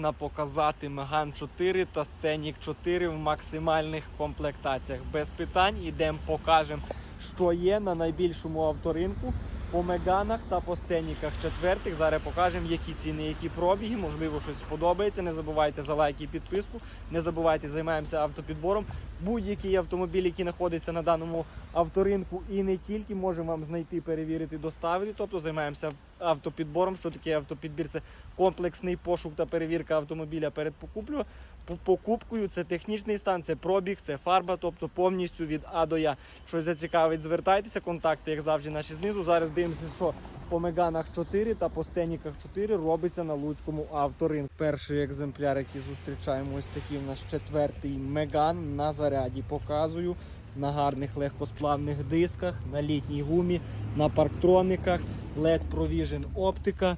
можна показати Megane 4 та Scenic 4 в максимальних комплектаціях. Без питань ідемо, покажемо, що є на найбільшому авторинку. По меганах та по сценіках четвертих. Зараз покажемо, які ціни, які пробіги. Можливо, щось сподобається. Не забувайте за лайк і підписку. Не забувайте, займаємося автопідбором. Будь-який автомобіль, який знаходиться на даному авторинку, і не тільки можемо вам знайти, перевірити, доставити. Тобто займаємося автопідбором. Що таке автопідбір? Це комплексний пошук та перевірка автомобіля перед покуплею. По- Покупкою це технічний стан, це пробіг, це фарба, тобто повністю від А до Я. Щось зацікавить, звертайтеся, контакти, як завжди, наші знизу. Зараз дивимося, що по Меганах 4 та по Стеніках 4 робиться на Луцькому авторинку. Перший екземпляр, який зустрічаємо, ось такий у нас четвертий Меган на заряді. Показую на гарних легкосплавних дисках, на літній гумі, на парктрониках, LED Provision оптика.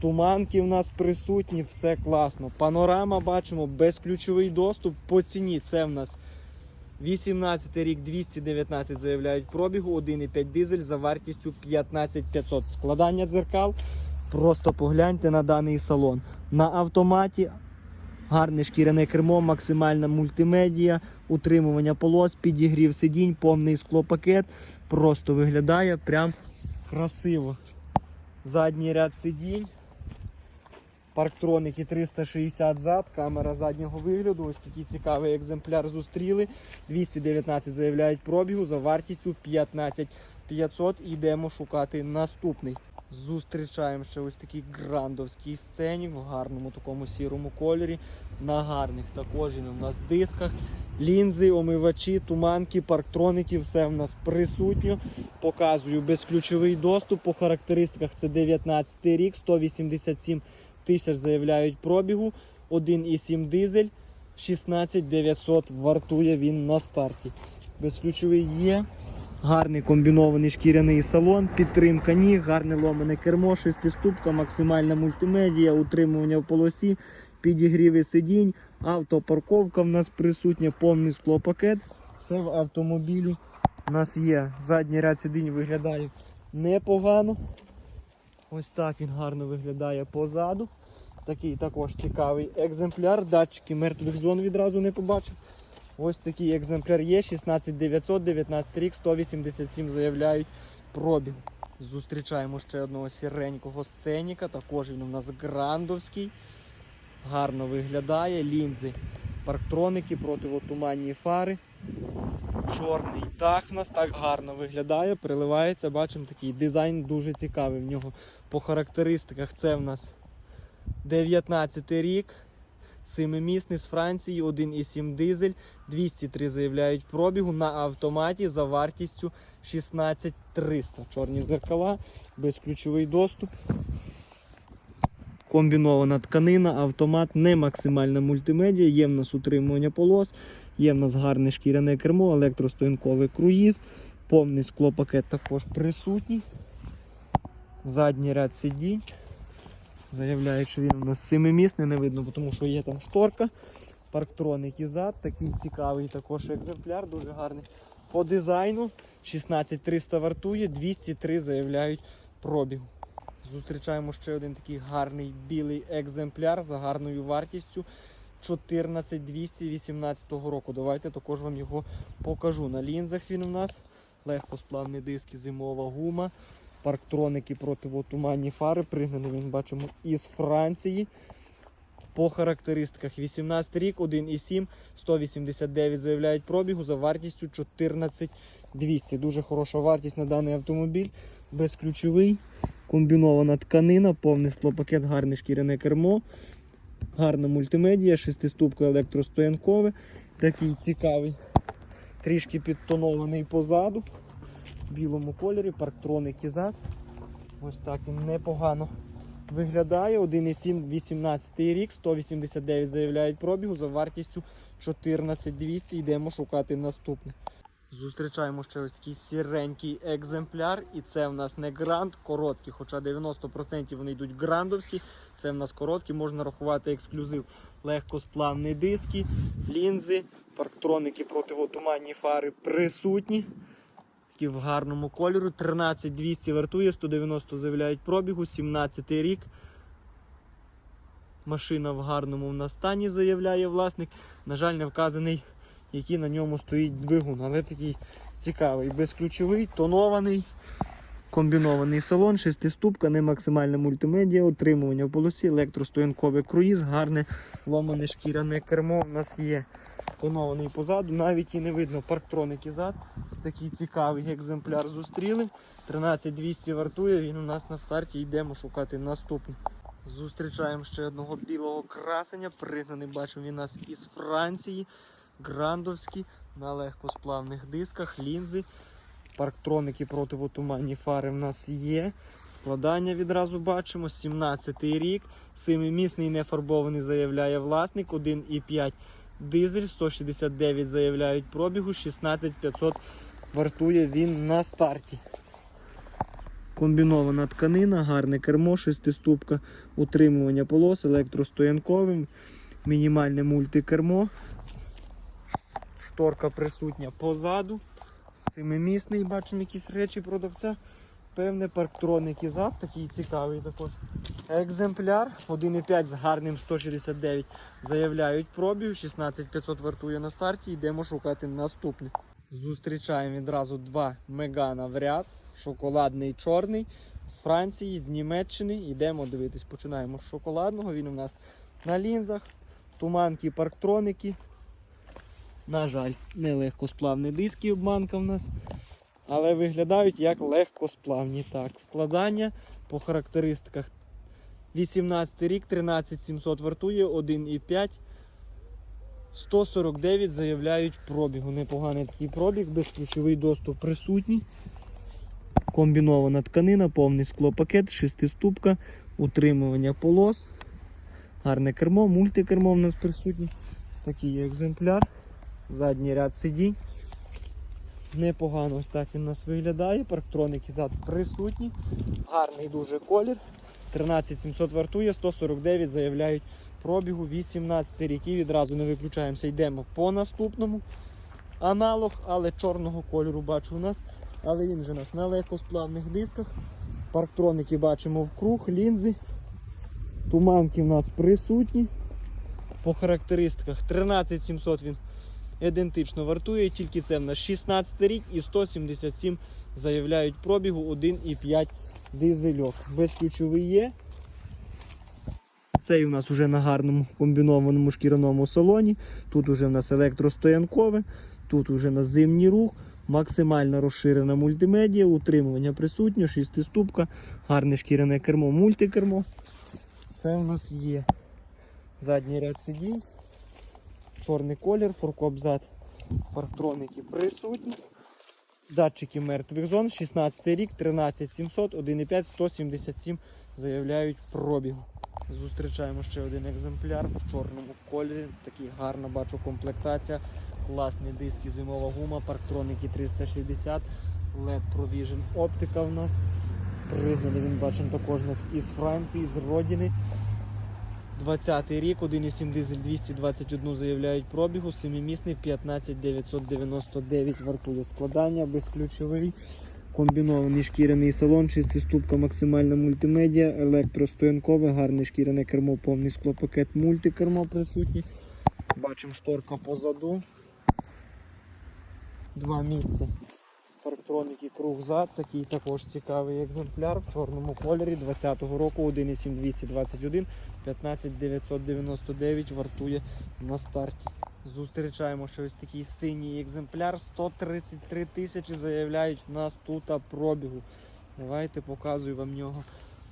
Туманки в нас присутні, все класно. Панорама бачимо, безключовий доступ по ціні. Це в нас 18 рік 219 заявляють пробігу, 1,5 дизель за вартістю 15500. Складання дзеркал. Просто погляньте на даний салон. На автоматі гарне шкіряне кермо, максимальна мультимедія, утримування полос, підігрів сидінь, повний склопакет. Просто виглядає прям красиво. Задній ряд сидінь. Парктроники 360 зад, камера заднього вигляду. Ось такий цікавий екземпляр зустріли. 219 заявляють пробігу за вартістю 15 500. Йдемо шукати наступний. Зустрічаємо ще ось такий грандовський сцені в гарному такому сірому кольорі. На гарних також він у нас дисках. Лінзи, омивачі, туманки, парктроники, все в нас присутньо. Показую безключовий доступ. По характеристиках це 19 рік, 187 тисяч заявляють пробігу, 1,7 дизель, 16 900 вартує він на старті. Безключовий є. Гарний комбінований шкіряний салон, підтримка ніг, гарне ломане кермо, шестиступка, максимальна мультимедія, утримування в полосі, підігріви сидінь, автопарковка в нас присутня, повний склопакет. Все в автомобілі. У нас є задній ряд сидінь виглядає непогано. Ось так він гарно виглядає позаду. Такий також цікавий екземпляр. Датчики мертвих зон відразу не побачив. Ось такий екземпляр є. 16900, 19 рік, 187 заявляють пробіг. Зустрічаємо ще одного сіренького сценіка. Також він у нас грандовський. Гарно виглядає. Лінзи, парктроники, противотуманні фари. Чорний дах в нас так гарно виглядає, приливається. Бачимо такий дизайн дуже цікавий в нього. По характеристиках це в нас 19 рік. Семимісний з Франції, 1,7 дизель, 203 заявляють пробігу на автоматі за вартістю 16300. Чорні зеркала, безключовий доступ. Комбінована тканина, автомат, не максимальна мультимедіа, є в нас утримування полос, є в нас гарне шкіряне кермо, електростоянковий круїз, повний склопакет також присутній. Задній ряд сидінь. Заявляють, що він у нас семимісний, не видно, тому що є там шторка. Парктроник і зад, такий цікавий також екземпляр, дуже гарний. По дизайну 16300 вартує, 203 заявляють пробігу. Зустрічаємо ще один такий гарний білий екземпляр за гарною вартістю 14218 року. Давайте також вам його покажу. На лінзах він у нас легкосплавні диски, зимова гума, парктроники противотуманні фари. Пригнаний він бачимо із Франції. По характеристиках 18 рік, 1,7, 189 заявляють пробігу за вартістю 14200. Дуже хороша вартість на даний автомобіль. Безключовий, комбінована тканина, повний склопакет, гарне шкіряне кермо, гарна мультимедія, шестиступка електростоянкове. Такий цікавий, трішки підтонований позаду. В білому кольорі, парктроники зад. Ось так він непогано виглядає. 1,7 18 рік, 189 заявляють пробігу за вартістю 14200. Йдемо шукати наступне. Зустрічаємо ще ось такий сіренький екземпляр, і це в нас не гранд, короткі, хоча 90% вони йдуть грандовські. Це в нас короткі, можна рахувати ексклюзив. Легкосплавні диски, лінзи, парктроники, противотуманні фари присутні. В гарному кольору. 13200 вартує, 190 заявляють пробігу, 17 рік. Машина в гарному в стані, заявляє власник. На жаль, не вказаний, який на ньому стоїть двигун, але такий цікавий, безключовий, тонований. Комбінований салон, шестиступка, не максимальна мультимедіа, утримування в полосі, електростоянковий круїз, гарне ломане шкіряне кермо. У нас є тонований позаду, навіть і не видно парктроники зад. Такий цікавий екземпляр зустріли. 13200 вартує, він у нас на старті, йдемо шукати наступний. Зустрічаємо ще одного білого красення. Пригнаний, бачимо, він у нас із Франції. Грандовський на легкосплавних дисках, лінзи. Парктроники противотуманні фари в нас є. Складання відразу бачимо. 17-й рік. Семимісний нефарбований заявляє власник. 1,5 дизель, 169 заявляють пробігу, 16500 вартує він на старті. Комбінована тканина, гарне кермо, шестиступка, утримування полос, електростоянковим, мінімальне мультикермо. Шторка присутня позаду. Семимісний, бачимо якісь речі продавця. Певне парктроники зад, такий цікавий також. Екземпляр 1,5 з гарним 169 заявляють пробів, 16500 вартує на старті, йдемо шукати наступний. Зустрічаємо відразу два мегана в ряд. Шоколадний чорний з Франції, з Німеччини. Йдемо дивитись. Починаємо з шоколадного. Він у нас на лінзах, туманки, парктроники. На жаль, не легкосплавні диски обманка в нас. Але виглядають як легкосплавні. Так, складання по характеристиках 18 рік, 13700 вартує, 1,5. 149 заявляють пробігу. Непоганий такий пробіг, безключовий доступ присутній. Комбінована тканина, повний склопакет, шестиступка, утримування полос. Гарне кермо, мультикермо в нас присутнє. Такий екземпляр. Задній ряд сидінь. Непогано ось так він у нас виглядає. Парктроники зад присутні. Гарний дуже колір. 13700 вартує, 149 заявляють пробігу 18 рік. І відразу не виключаємося. Йдемо по наступному. Аналог, але чорного кольору бачу у нас. Але він вже у нас на легкосплавних дисках. Парктроники бачимо вкруг, лінзи. Туманки в нас присутні. По характеристиках 13700 він ідентично вартує, тільки це в нас 16 рік і 177 заявляють пробігу 1,5 дизельок. Безключовий є. Цей у нас вже на гарному комбінованому шкіряному салоні. Тут уже в нас електростоянкове, тут уже на зимній рух, максимально розширена мультимедіа, утримування присутнє, шестиступка, гарне шкіряне кермо, мультикермо. Все в нас є. Задній ряд сидінь, чорний колір, форкоп зад, парктроники присутні. Датчики мертвих зон, 16 рік, 13700, 1,5, 177 заявляють пробігу. Зустрічаємо ще один екземпляр в чорному кольорі. Такий гарна бачу комплектація. Класні диски, зимова гума, парктроники 360, LED Provision оптика в нас. Пригнаний він бачимо також нас із Франції, з родини. 20 рік, 1,7 дизель 221 заявляють пробігу, 7-місний 15999 вартує складання, безключовий, комбінований шкіряний салон, шестиступка, максимальна мультимедіа, електростоянкове, гарне шкіряне кермо, повний склопакет, мультикермо присутні. Бачимо шторка позаду. Два місця. Парктроники круг зад, такий також цікавий екземпляр в чорному кольорі 20-го року 1,7221 15999 вартує на старті. Зустрічаємо ще ось такий синій екземпляр. 133 тисячі заявляють в нас тут пробігу. Давайте показую вам нього.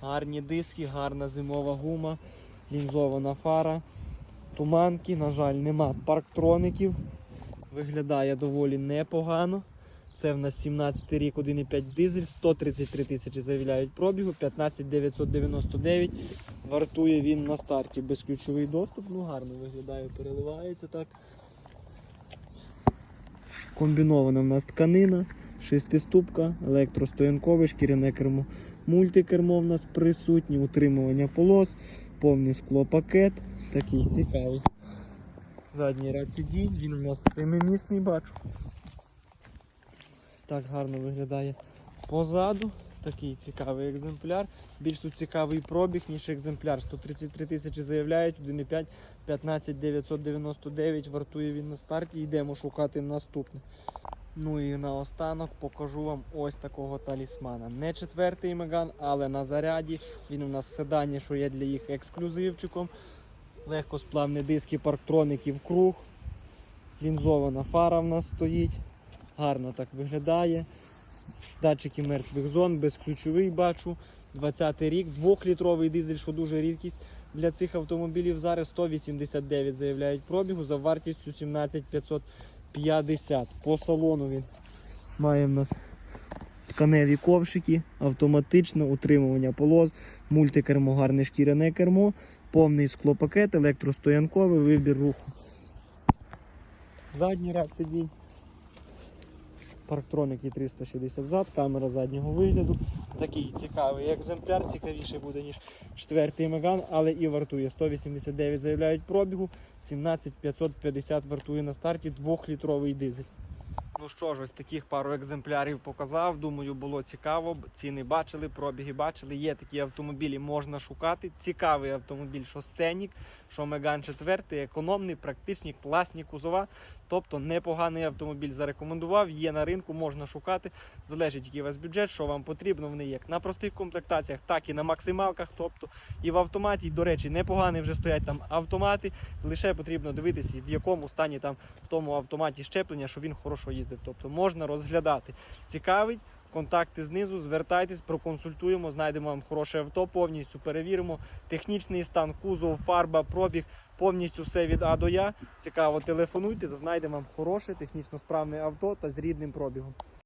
Гарні диски, гарна зимова гума, лінзована фара, туманки, на жаль, нема парктроників. Виглядає доволі непогано. Це в нас 17 рік, 1,5 дизель, 133 тисячі заявляють пробігу, 15999 вартує він на старті. Безключовий доступ, ну гарно виглядає, переливається так. Комбінована в нас тканина, шестиступка, електростоянкове, шкіряне кермо, мультикермо в нас присутні, утримування полос, повний склопакет, такий цікавий. Задній ряд сидінь, він у нас семимісний бачу. Ось так гарно виглядає позаду. Такий цікавий екземпляр. Більш тут цікавий пробіг, ніж екземпляр. 133 тисячі заявляють, 1,5, 15 999 вартує він на старті. Йдемо шукати наступне. Ну і наостанок покажу вам ось такого талісмана. Не четвертий Меган, але на заряді. Він у нас седані, що є для їх ексклюзивчиком. Легкосплавні диски парктроники в круг. Лінзована фара в нас стоїть. Гарно так виглядає. Датчики мертвих зон, безключовий бачу. 20-й рік, 2-літровий дизель, що дуже рідкість для цих автомобілів. Зараз 189 заявляють пробігу за вартістю 17 550. По салону він має в нас тканеві ковшики, автоматичне утримування полос, мультикермо, гарне шкіряне кермо, повний склопакет, електростоянковий вибір руху. Задній ряд сидінь. Парктроники 360 зад, камера заднього вигляду. Такий цікавий екземпляр, цікавіший буде, ніж четвертий Меган, але і вартує. 189 заявляють пробігу, 17550 вартує на старті 2-літровий дизель. Ну що ж, ось таких пару екземплярів показав. Думаю, було цікаво. Ціни бачили, пробіги бачили. Є такі автомобілі, можна шукати. Цікавий автомобіль, що сценік, що Меган 4, економний, практичні, класні кузова. Тобто непоганий автомобіль зарекомендував. Є на ринку, можна шукати. Залежить, який у вас бюджет, що вам потрібно. Вони як на простих комплектаціях, так і на максималках. Тобто і в автоматі, і, до речі, непогані вже стоять там автомати. Лише потрібно дивитися, в якому стані там в тому автоматі щеплення, що він хорошо їздив. Тобто можна розглядати. Цікавить. Контакти знизу, звертайтесь, проконсультуємо, знайдемо вам хороше авто, повністю перевіримо. Технічний стан, кузов, фарба, пробіг, повністю все від А до Я. Цікаво, телефонуйте, знайдемо вам хороше, технічно справне авто та з рідним пробігом.